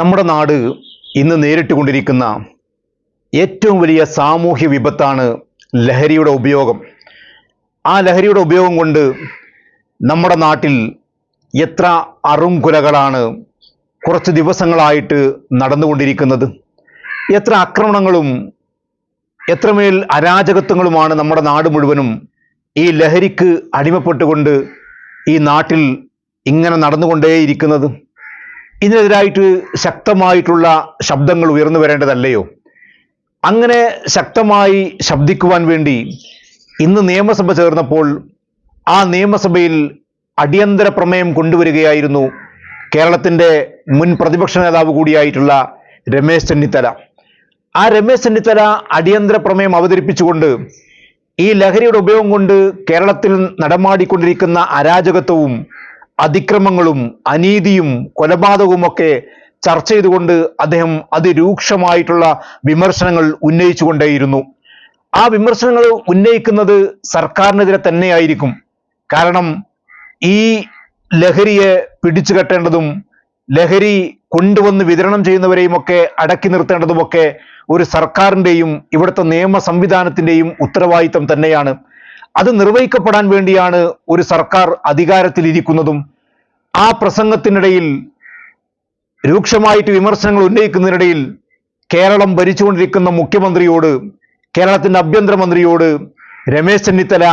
നമ്മുടെ നാട് ഇന്ന് നേരിട്ട് കൊണ്ടിരിക്കുന്ന ഏറ്റവും വലിയ സാമൂഹ്യ വിപത്താണ് ലഹരിയുടെ ഉപയോഗം. ആ ലഹരിയുടെ ഉപയോഗം കൊണ്ട് നമ്മുടെ നാട്ടിൽ എത്ര അറുംകുലകളാണ് കുറച്ച് ദിവസങ്ങളായിട്ട് നടന്നുകൊണ്ടിരിക്കുന്നത്. എത്ര ആക്രമണങ്ങളും എത്രമേൽ അരാജകത്വങ്ങളുമാണ് നമ്മുടെ നാട് മുഴുവനും ഈ ലഹരിക്ക് അടിമപ്പെട്ടുകൊണ്ട് ഈ നാട്ടിൽ ഇങ്ങനെ നടന്നുകൊണ്ടേയിരിക്കുന്നത്. ഇതിനെതിരായിട്ട് ശക്തമായിട്ടുള്ള ശബ്ദങ്ങൾ ഉയർന്നു വരേണ്ടതല്ലയോ? അങ്ങനെ ശക്തമായി ശബ്ദിക്കുവാൻ വേണ്ടി ഇന്ന് നിയമസഭ ചേർന്നപ്പോൾ ആ നിയമസഭയിൽ അടിയന്തര പ്രമേയം കൊണ്ടുവരികയായിരുന്നു കേരളത്തിന്റെ മുൻ പ്രതിപക്ഷ നേതാവ് കൂടിയായിട്ടുള്ള രമേശ് ചെന്നിത്തല. ആ രമേശ് ചെന്നിത്തല അടിയന്തര പ്രമേയം അവതരിപ്പിച്ചുകൊണ്ട് ഈ ലഹരിയുടെ ഉപയോഗം കൊണ്ട് കേരളത്തിൽ നടമാടിക്കൊണ്ടിരിക്കുന്ന അരാജകത്വവും അതിക്രമങ്ങളും അനീതിയും കൊലപാതകവുമൊക്കെ ചർച്ച ചെയ്തുകൊണ്ട് അദ്ദേഹം അതിരൂക്ഷമായിട്ടുള്ള വിമർശനങ്ങൾ ഉന്നയിച്ചുകൊണ്ടേയിരുന്നു. ആ വിമർശനങ്ങൾ ഉന്നയിക്കുന്നത് സർക്കാരിനെതിരെ തന്നെയായിരിക്കും. കാരണം ഈ ലഹരിയെ പിടിച്ചു കെട്ടേണ്ടതും ലഹരി കൊണ്ടുവന്ന് വിതരണം ചെയ്യുന്നവരെയും ഒക്കെ അടക്കി നിർത്തേണ്ടതുമൊക്കെ ഒരു സർക്കാരിന്റെയും ഇവിടുത്തെ നിയമ സംവിധാനത്തിന്റെയും ഉത്തരവാദിത്തം തന്നെയാണ്. അത് നിർവഹിക്കപ്പെടാൻ വേണ്ടിയാണ് ഒരു സർക്കാർ അധികാരത്തിലിരിക്കുന്നതും ആ പ്രസംഗത്തിനിടയിൽ രൂക്ഷമായിട്ട് വിമർശനങ്ങൾ ഉന്നയിക്കുന്നതിനിടയിൽ കേരളം ഭരിച്ചുകൊണ്ടിരിക്കുന്ന മുഖ്യമന്ത്രിയോട് കേരളത്തിന്റെ ആഭ്യന്തരമന്ത്രിയോട് രമേശ് ചെന്നിത്തല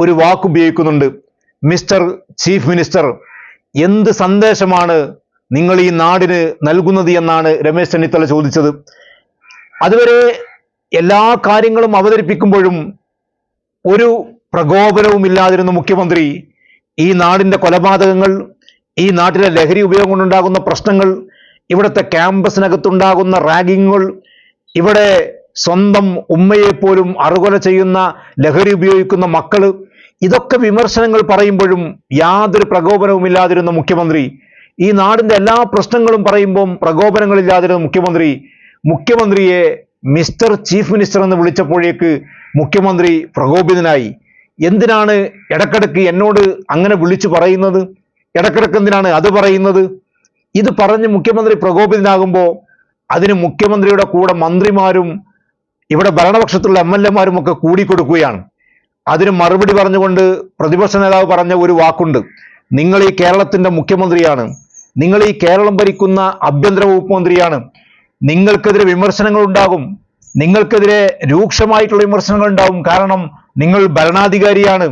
ഒരു വാക്കുപയോഗിക്കുന്നുണ്ട്. മിസ്റ്റർ ചീഫ് മിനിസ്റ്റർ എന്ത് സന്ദേശമാണ് നിങ്ങൾ ഈ നാടിന് നൽകുന്നത് എന്നാണ് രമേശ് ചെന്നിത്തല ചോദിച്ചത്. അതുവരെ എല്ലാ കാര്യങ്ങളും അവതരിപ്പിക്കുമ്പോഴും ഒരു പ്രകോപനവും ഇല്ലാതിരുന്ന മുഖ്യമന്ത്രി ഈ നാടിന്റെ കൊലപാതകങ്ങൾ ഈ നാട്ടിലെ ലഹരി ഉപയോഗം കൊണ്ടുണ്ടാകുന്ന പ്രശ്നങ്ങൾ ഇവിടുത്തെ ക്യാമ്പസിനകത്തുണ്ടാകുന്ന റാഗിങ്ങുകൾ ഇവിടെ സ്വന്തം ഉമ്മയെപ്പോലും അറുകൊല ചെയ്യുന്ന ലഹരി ഉപയോഗിക്കുന്ന മക്കൾ ഇതൊക്കെ വിമർശനങ്ങൾ പറയുമ്പോഴും യാതൊരു പ്രകോപനവുമില്ലാതിരുന്ന മുഖ്യമന്ത്രി ഈ നാടിന്റെ എല്ലാ പ്രശ്നങ്ങളും പറയുമ്പോൾ പ്രകോപനങ്ങളില്ലാതിരുന്ന മുഖ്യമന്ത്രി മുഖ്യമന്ത്രിയെ മിസ്റ്റർ ചീഫ് മിനിസ്റ്റർ എന്ന് വിളിച്ചപ്പോഴേക്ക് മുഖ്യമന്ത്രി പ്രകോപിതനായി. എന്തിനാണ് ഇടക്കിടക്ക് എന്നോട് അങ്ങനെ വിളിച്ചു പറയുന്നത്? ഇടക്കിടക്ക് എന്തിനാണ് അത് പറയുന്നത്? ഇത് പറഞ്ഞ് മുഖ്യമന്ത്രി പ്രകോപിതനാകുമ്പോൾ അതിന് മുഖ്യമന്ത്രിയുടെ കൂടെ മന്ത്രിമാരും ഇവിടെ ഭരണപക്ഷത്തുള്ള എം എൽ എമാരും ഒക്കെ കൂടിക്കൊടുക്കുകയാണ്. അതിന് മറുപടി പറഞ്ഞുകൊണ്ട് പ്രതിപക്ഷ നേതാവ് പറഞ്ഞ ഒരു വാക്കുണ്ട്. നിങ്ങൾ ഈ കേരളത്തിന്റെ മുഖ്യമന്ത്രിയാണ്. നിങ്ങൾ ഈ കേരളം ഭരിക്കുന്ന ആഭ്യന്തര വകുപ്പ് മന്ത്രിയാണ്. നിങ്ങൾക്കെതിരെ വിമർശനങ്ങൾ ഉണ്ടാകും. നിങ്ങൾക്കെതിരെ രൂക്ഷമായിട്ടുള്ള വിമർശനങ്ങൾ ഉണ്ടാകും. കാരണം നിങ്ങൾ ഭരണാധികാരിയാണ്.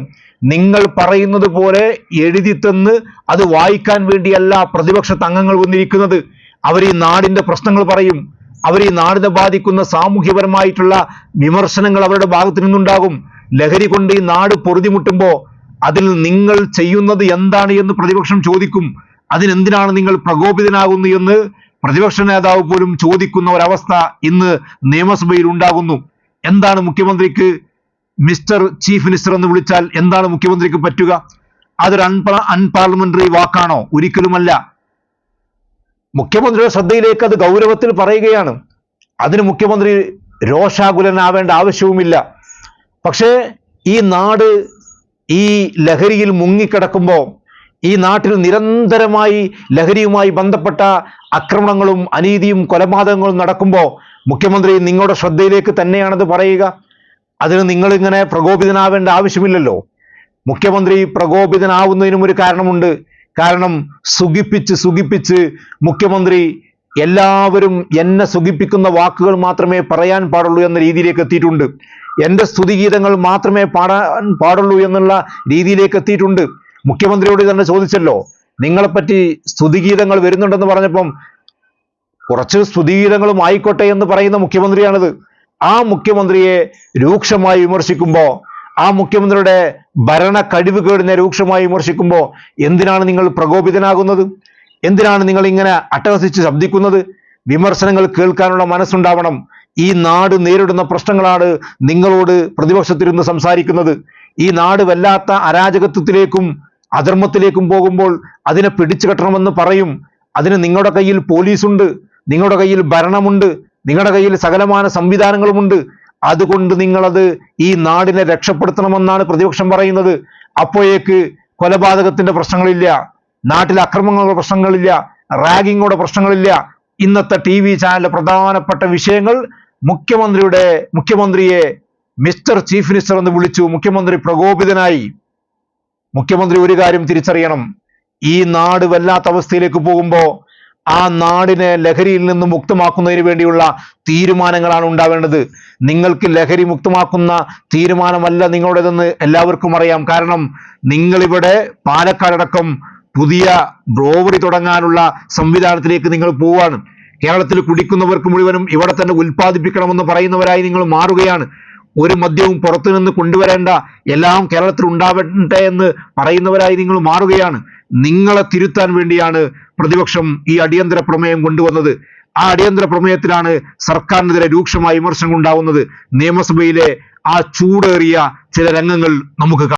നിങ്ങൾ പറയുന്നത് പോലെ എഴുതി തന്ന് അത് വായിക്കാൻ വേണ്ടിയല്ല പ്രതിപക്ഷ അംഗങ്ങൾ വന്നിരിക്കുന്നത്. അവർ ഈ നാടിന്റെ പ്രശ്നങ്ങൾ പറയും. അവർ ഈ നാടിനെ ബാധിക്കുന്ന സാമൂഹ്യപരമായിട്ടുള്ള വിമർശനങ്ങൾ അവരുടെ ഭാഗത്തു നിന്നുണ്ടാകും. ലഹരി കൊണ്ട് ഈ നാട് പൊറുതിമുട്ടുമ്പോ അതിൽ നിങ്ങൾ ചെയ്യുന്നത് എന്താണ് എന്ന് പ്രതിപക്ഷം ചോദിക്കും. അതിനെന്തിനാണ് നിങ്ങൾ പ്രകോപിതനാകുന്നു എന്ന് പ്രതിപക്ഷ നേതാവ് പോലും ചോദിക്കുന്ന ഒരവസ്ഥ ഇന്ന് നിയമസഭയിൽ ഉണ്ടാകുന്നു. എന്താണ് മുഖ്യമന്ത്രിക്ക് മിസ്റ്റർ ചീഫ് മിനിസ്റ്റർ എന്ന് വിളിച്ചാൽ എന്താണ് മുഖ്യമന്ത്രിക്ക് പറ്റുക? അതൊരു അൺപാ അൺപാർലമെന്ററി വാക്കാണോ? ഒരിക്കലുമല്ല. മുഖ്യമന്ത്രിയുടെ ശ്രദ്ധയിലേക്ക് അത് ഗൗരവത്തിൽ പറയുകയാണ്. അതിന് മുഖ്യമന്ത്രി രോഷാകുലനാവേണ്ട ആവശ്യവുമില്ല. പക്ഷേ ഈ നാട് ഈ ലഹരിയിൽ മുങ്ങിക്കിടക്കുമ്പോൾ ഈ നാട്ടിൽ നിരന്തരമായി ലഹരിയുമായി ബന്ധപ്പെട്ട ആക്രമണങ്ങളും അനീതിയും കൊലപാതകങ്ങളും നടക്കുമ്പോൾ മുഖ്യമന്ത്രി നിങ്ങളുടെ ശ്രദ്ധയിലേക്ക് തന്നെയാണത് പറയുക. അതിന് നിങ്ങൾ ഇങ്ങനെ പ്രകോപിതനാവേണ്ട ആവശ്യമില്ലല്ലോ. മുഖ്യമന്ത്രി പ്രകോപിതനാവുന്നതിനും ഒരു കാരണമുണ്ട്. കാരണം സുഖിപ്പിച്ച് സുഖിപ്പിച്ച് മുഖ്യമന്ത്രി എല്ലാവരും എന്നെ സുഖിപ്പിക്കുന്ന വാക്കുകൾ മാത്രമേ പറയാൻ പാടുള്ളൂ എന്ന രീതിയിലേക്ക് എത്തിയിട്ടുണ്ട്. എന്റെ സ്തുതിഗീതങ്ങൾ മാത്രമേ പാടാൻ പാടുള്ളൂ എന്നുള്ള രീതിയിലേക്ക് എത്തിയിട്ടുണ്ട്. മുഖ്യമന്ത്രിയോട് തന്നെ ചോദിച്ചല്ലോ നിങ്ങളെപ്പറ്റി സ്തുതിഗീതങ്ങൾ വരുന്നുണ്ടെന്ന് പറഞ്ഞപ്പം കുറച്ച് സ്തുതിഗീതങ്ങളും ആയിക്കോട്ടെ എന്ന് പറയുന്ന മുഖ്യമന്ത്രിയാണിത്. ആ മുഖ്യമന്ത്രിയെ രൂക്ഷമായി വിമർശിക്കുമ്പോൾ ആ മുഖ്യമന്ത്രിയുടെ ഭരണ കഴിവ് കേടിനെ രൂക്ഷമായി വിമർശിക്കുമ്പോൾ എന്തിനാണ് നിങ്ങൾ പ്രകോപിതനാകുന്നത്? എന്തിനാണ് നിങ്ങൾ ഇങ്ങനെ അട്ടഹസിച്ച് ശബ്ദിക്കുന്നത്? വിമർശനങ്ങൾ കേൾക്കാനുള്ള മനസ്സുണ്ടാവണം. ഈ നാട് നേരിടുന്ന പ്രശ്നങ്ങളാണ് നിങ്ങളോട് പ്രതിപക്ഷത്തിരുന്ന് സംസാരിക്കുന്നത്. ഈ നാട് വല്ലാത്ത അരാജകത്വത്തിലേക്കും അധർമ്മത്തിലേക്കും പോകുമ്പോൾ അതിനെ പിടിച്ചു കെട്ടണമെന്ന് പറയും. അതിന് നിങ്ങളുടെ കയ്യിൽ പോലീസുണ്ട്. നിങ്ങളുടെ കയ്യിൽ ഭരണമുണ്ട്. നിങ്ങളുടെ കയ്യിൽ സകലമാന സംവിധാനങ്ങളുമുണ്ട്. അതുകൊണ്ട് നിങ്ങളത് ഈ നാടിനെ രക്ഷപ്പെടുത്തണമെന്നാണ് പ്രതിപക്ഷം പറയുന്നത്. അപ്പോഴേക്ക് കൊലപാതകത്തിന്റെ പ്രശ്നങ്ങളില്ല നാട്ടിലെ അക്രമങ്ങളുടെ പ്രശ്നങ്ങളില്ല റാഗിങ്ങോടെ പ്രശ്നങ്ങളില്ല. ഇന്നത്തെ ടി വി ചാനലിലെ പ്രധാനപ്പെട്ട വിഷയങ്ങൾ മുഖ്യമന്ത്രിയുടെ മുഖ്യമന്ത്രിയെ മിസ്റ്റർ ചീഫ് മിനിസ്റ്റർ എന്ന് വിളിച്ചു. മുഖ്യമന്ത്രി പ്രകോപിതനായി. മുഖ്യമന്ത്രി ഒരു കാര്യം തിരിച്ചറിയണം. ഈ നാട് വല്ലാത്ത അവസ്ഥയിലേക്ക് പോകുമ്പോൾ ആ നാടിനെ ലഹരിയിൽ നിന്ന് മുക്തമാക്കുന്നതിന് വേണ്ടിയുള്ള തീരുമാനങ്ങളാണ് ഉണ്ടാവേണ്ടത്. നിങ്ങൾക്ക് ലഹരി മുക്തമാക്കുന്ന തീരുമാനമല്ല നിങ്ങളുടേതെന്ന് എല്ലാവർക്കും അറിയാം. കാരണം നിങ്ങളിവിടെ പാലക്കാടടക്കം പുതിയ ബ്രോവറി തുടങ്ങാനുള്ള സംവിധാനത്തിലേക്ക് നിങ്ങൾ പോവുകയാണ് കേരളത്തിൽ കുടിക്കുന്നവർക്ക് മുഴുവനും ഇവിടെ തന്നെ ഉൽപ്പാദിപ്പിക്കണമെന്ന് പറയുന്നവരായി നിങ്ങൾ മാറുകയാണ്. ഒരു മദ്യവും പുറത്തുനിന്ന് കൊണ്ടുവരേണ്ട എല്ലാം കേരളത്തിൽ ഉണ്ടാവട്ടെ എന്ന് പറയുന്നവരായി നിങ്ങൾ മാറുകയാണ്. നിങ്ങളെ തിരുത്താൻ വേണ്ടിയാണ് പ്രതിപക്ഷം ഈ അടിയന്തര പ്രമേയം കൊണ്ടുവന്നത്. ആ അടിയന്തര പ്രമേയത്തിലാണ് സർക്കാരിനെതിരെ രൂക്ഷമായ വിമർശനം ഉണ്ടാവുന്നത് നിയമസഭയിലെ ആ ചൂടേറിയ ചില രംഗങ്ങൾ നമുക്ക്